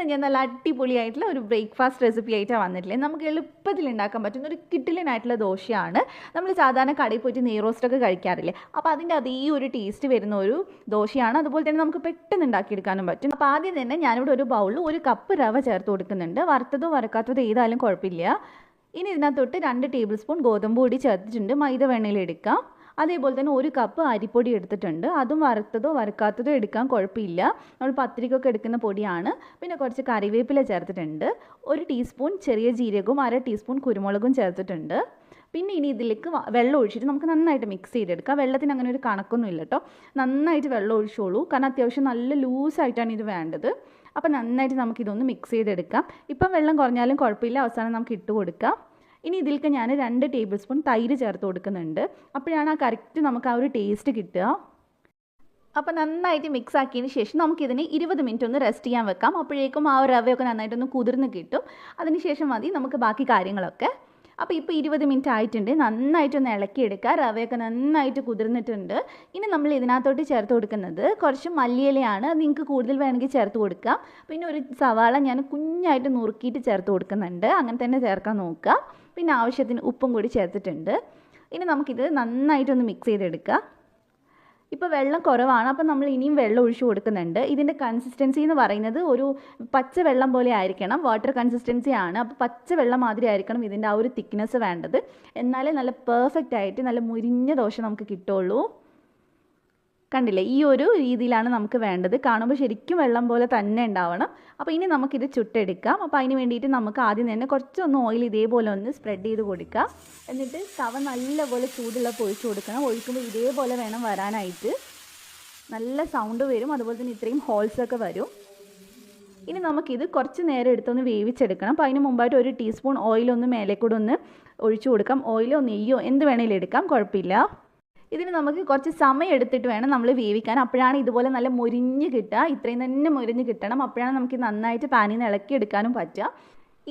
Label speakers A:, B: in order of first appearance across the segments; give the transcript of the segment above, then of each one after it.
A: ഇന്ന് ഞാൻ നല്ല അടിപൊളിയായിട്ടുള്ള ഒരു ബ്രേക്ക്ഫാസ്റ്റ് റെസിപ്പി ആയിട്ടാണ് വന്നിട്ടില്ലേ നമുക്ക് എളുപ്പത്തിൽ ഉണ്ടാക്കാൻ പറ്റുന്ന ഒരു കിട്ടിലിനായിട്ടുള്ള ദോശയാണ്. നമ്മൾ സാധാരണ കടയിൽ പോയിട്ട് നെയ് റോസ്റ്റൊക്കെ കഴിക്കാറില്ലേ? അപ്പോൾ അതിന്റെ അതേ ഒരു ടേസ്റ്റ് വരുന്ന ഒരു ദോശയാണ്. അതുപോലെ തന്നെ നമുക്ക് പെട്ടെന്ന് ഉണ്ടാക്കിയെടുക്കാനും പറ്റും. അപ്പോൾ ആദ്യം തന്നെ ഞാനിവിടെ ഒരു ബൗളിൽ ഒരു കപ്പ് റവ ചേർത്ത് കൊടുക്കുന്നുണ്ട്. വറുത്തതോ വറുക്കാത്തതോ ഏതായാലും കുഴപ്പമില്ല. ഇനി ഇതിനകത്തൊട്ട് രണ്ട് ടേബിൾ സ്പൂൺ ഗോതമ്പ് പൊടി ചേർത്തിട്ടുണ്ട്. മൈദ വെണ്ണയിലെടുക്കാം അതേപോലെ തന്നെ ഒരു കപ്പ് അരിപ്പൊടി എടുത്തിട്ടുണ്ട്. അതും വറുത്തതോ വറുക്കാത്തതോ എടുക്കാൻ കുഴപ്പമില്ല. നമ്മൾ പത്തിരിക്കൊക്കെ എടുക്കുന്ന പൊടിയാണ്. പിന്നെ കുറച്ച് കറിവേപ്പില ചേർത്തിട്ടുണ്ട്. ഒരു ടീസ്പൂൺ ചെറിയ ജീരകവും അര ടീസ്പൂൺ കുരുമുളകും ചേർത്തിട്ടുണ്ട്. പിന്നെ ഇനി ഇതിലേക്ക് വെള്ളം ഒഴിച്ചിട്ട് നമുക്ക് നന്നായിട്ട് മിക്സ് ചെയ്തെടുക്കാം. വെള്ളത്തിന് അങ്ങനെ ഒരു കണക്കൊന്നും ഇല്ല കേട്ടോ നന്നായിട്ട് വെള്ളം ഒഴിച്ചോളൂ. കാരണം അത്യാവശ്യം നല്ല ലൂസായിട്ടാണ് ഇത് വേണ്ടത്. അപ്പോൾ നന്നായിട്ട് നമുക്കിതൊന്ന് മിക്സ് ചെയ്തെടുക്കാം. ഇപ്പം വെള്ളം കുറഞ്ഞാലും കുഴപ്പമില്ല. അവസാനം നമുക്ക് ഇട്ട് കൊടുക്കാം. ഇനി ഇതിലേക്ക് ഞാൻ രണ്ട് ടേബിൾ സ്പൂൺ തൈര് ചേർത്ത് കൊടുക്കുന്നുണ്ട്. അപ്പോഴാണ് ആ കറക്റ്റ് നമുക്ക് ആ ഒരു ടേസ്റ്റ് കിട്ടുക. അപ്പോൾ നന്നായിട്ട് മിക്സ് ആക്കിയതിന് ശേഷം നമുക്കിതിന് ഇരുപത് മിനിറ്റ് ഒന്ന് റെസ്റ്റ് ചെയ്യാൻ വെക്കാം. അപ്പോഴേക്കും ആ ഒരു റവയൊക്കെ നന്നായിട്ടൊന്ന് കുതിർന്ന് കിട്ടും. അതിന് ശേഷം മതി നമുക്ക് ബാക്കി കാര്യങ്ങളൊക്കെ അപ്പോൾ ഇപ്പോൾ ഇരുപത് മിനിറ്റ് ആയിട്ടുണ്ട്. നന്നായിട്ടൊന്ന് ഇളക്കിയെടുക്കുക. റവയൊക്കെ നന്നായിട്ട് കുതിർന്നിട്ടുണ്ട്. ഇനി നമ്മൾ ഇതിനകത്തോട്ട് ചേർത്ത് കൊടുക്കുന്നത് കുറച്ച് മല്ലിയിലയാണ്. നിങ്ങൾക്ക് കൂടുതൽ വേണമെങ്കിൽ ചേർത്ത് കൊടുക്കാം. പിന്നെ ഒരു സവാള ഞാൻ കുഞ്ഞായിട്ട് നുറുക്കിയിട്ട് ചേർത്ത് കൊടുക്കുന്നുണ്ട്. അങ്ങനെ തന്നെ ചേർക്കാൻ നോക്കുക. പിന്നെ ആവശ്യത്തിന് ഉപ്പും കൂടി ചേർത്തിട്ടുണ്ട്. ഇനി നമുക്കിത് നന്നായിട്ടൊന്ന് മിക്സ് ചെയ്തെടുക്കുക ഇപ്പോൾ വെള്ളം കുറവാണ്. അപ്പോൾ നമ്മൾ ഇനിയും വെള്ളം ഒഴിച്ചു കൊടുക്കുന്നുണ്ട്. ഇതിന്റെ കൺസിസ്റ്റൻസി എന്ന് പറയുന്നത് ഒരു പച്ച വെള്ളം പോലെ ആയിരിക്കണം. വാട്ടർ കൺസിസ്റ്റൻസി ആണ്. അപ്പോൾ പച്ച വെള്ളം മാതിരി ആയിരിക്കണം ഇതിന്റെ ആ ഒരു തിക്നെസ് വേണ്ടത്. എന്നാലേ നല്ല പെർഫെക്റ്റ് ആയിട്ട് നല്ല മുരിഞ്ഞ ദോശ നമുക്ക് കിട്ടുള്ളൂ. കണ്ടില്ലേ? ഈ ഒരു രീതിയിലാണ് നമുക്ക് വേണ്ടത്. കാണുമ്പോൾ ശരിക്കും വെള്ളം പോലെ തന്നെ ഉണ്ടാവണം. അപ്പോൾ ഇനി നമുക്കിത് ചുട്ടെടുക്കാം. അപ്പോൾ അതിന് വേണ്ടിയിട്ട് നമുക്ക് ആദ്യം തന്നെ കുറച്ചൊന്ന് ഓയിൽ ഇതേപോലെ ഒന്ന് സ്പ്രെഡ് ചെയ്ത് കൊടുക്കാം. എന്നിട്ട് തവ നല്ലപോലെ ചൂടുള്ള ഒഴിച്ചു കൊടുക്കണം. ഒഴിക്കുമ്പോൾ ഇതേപോലെ വേണം വരാനായിട്ട്. നല്ല സൗണ്ട് വരും. അതുപോലെ തന്നെ ഇത്രയും ഹോൾസൊക്കെ വരും. ഇനി നമുക്കിത് കുറച്ച് നേരം എടുത്തൊന്ന് വേവിച്ചെടുക്കണം. അപ്പോൾ അതിന് മുമ്പായിട്ട് ഒരു ടീസ്പൂൺ ഓയിലൊന്ന് മേലെ കൂടെ ഒന്ന് ഒഴിച്ചു കൊടുക്കാം. ഓയിലോ നെയ്യോ എന്ത് വേണേലും എടുക്കാം. കുഴപ്പമില്ല. ഇതിന് നമുക്ക് കുറച്ച് സമയം എടുത്തിട്ട് വേണം നമ്മൾ വേവിക്കാൻ. അപ്പോഴാണ് ഇതുപോലെ നല്ല മുരിഞ്ഞ് കിട്ടുക. ഇത്രയും തന്നെ മുരിഞ്ഞ് കിട്ടണം. അപ്പോഴാണ് നമുക്ക് നന്നായിട്ട് പാനിൽ നിന്ന് ഇളക്കി എടുക്കാനും പറ്റുക.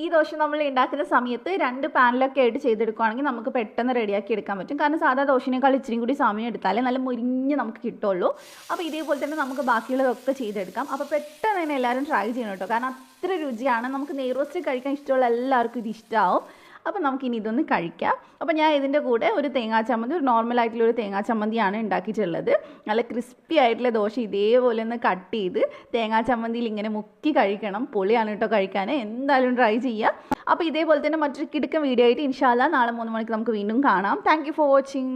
A: ഈ ദോശ നമ്മൾ ഉണ്ടാക്കുന്ന സമയത്ത് രണ്ട് പാനിലൊക്കെ ആയിട്ട് ചെയ്തെടുക്കുകയാണെങ്കിൽ നമുക്ക് പെട്ടെന്ന് റെഡിയാക്കി എടുക്കാൻ പറ്റും. കാരണം സാധാ ദോശനേക്കാൾ ഇച്ചിരി കൂടി സമയം എടുത്താലേ നല്ല മുരിഞ്ഞ് നമുക്ക് കിട്ടുള്ളൂ അപ്പോൾ ഇതേപോലെ തന്നെ നമുക്ക് ബാക്കിയുള്ളതൊക്കെ ചെയ്തെടുക്കാം. അപ്പോൾ പെട്ടെന്ന് തന്നെ എല്ലാവരും ട്രൈ ചെയ്യണം കേട്ടോ. കാരണം അത്ര രുചിയാണ്. നമുക്ക് നെയ്റോസ്റ്റ് കഴിക്കാൻ ഇഷ്ടമുള്ള എല്ലാവർക്കും ഇത് ഇഷ്ടമാവും അപ്പോൾ നമുക്കിനി ഇതൊന്ന് കഴിക്കാം. അപ്പോൾ ഞാൻ ഇതിന്റെ കൂടെ ഒരു തേങ്ങാ ചമ്മന്തി ഒരു നോർമൽ ആയിട്ടുള്ള ഒരു തേങ്ങാ ചമ്മന്തിയാണ് ഉണ്ടാക്കിയിട്ടുള്ളത്. നല്ല ക്രിസ്പി ആയിട്ടുള്ള ദോശ ഇതേപോലെ ഒന്ന് കട്ട് ചെയ്ത് തേങ്ങാ ചമ്മന്തിയിൽ ഇങ്ങനെ മുക്കി കഴിക്കണം. പൊളിയാണ് കേട്ടോ കഴിക്കാൻ എന്തായാലും ട്രൈ ചെയ്യുക അപ്പോൾ ഇതേപോലെ തന്നെ മറ്റൊരു കിടുക്കൻ വീഡിയോ ആയിട്ട് ഇൻഷാല്ല നാളെ മൂന്ന് മണിക്ക് നമുക്ക് വീണ്ടും കാണാം. Thank for watching